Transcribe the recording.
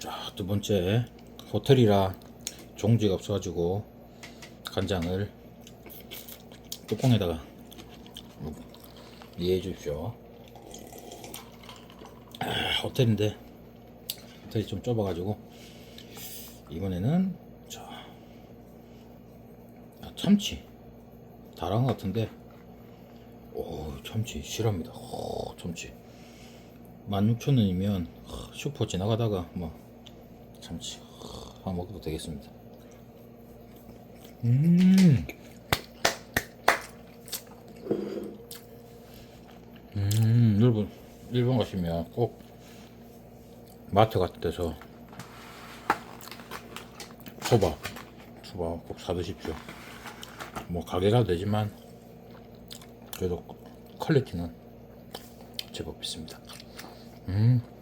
자, 두 번째 호텔이라 종지가 없어가지고 간장을 뚜껑에다가 이해해 주십시오. 아, 호텔인데 호텔이 좀 좁아가지고 이번에는 자 아, 참치 다른 것 같은데 오 참치 실합니다. 오, 참치 16,000원이면 슈퍼 지나가다가 뭐 참치 한번 먹어도 되겠습니다. 음. 음, 여러분 일본 가시면 꼭 마트 같은 데서 소바, 소바 꼭 사드십시오. 뭐 가게가 되지만 그래도 퀄리티는 제법 있습니다. 음.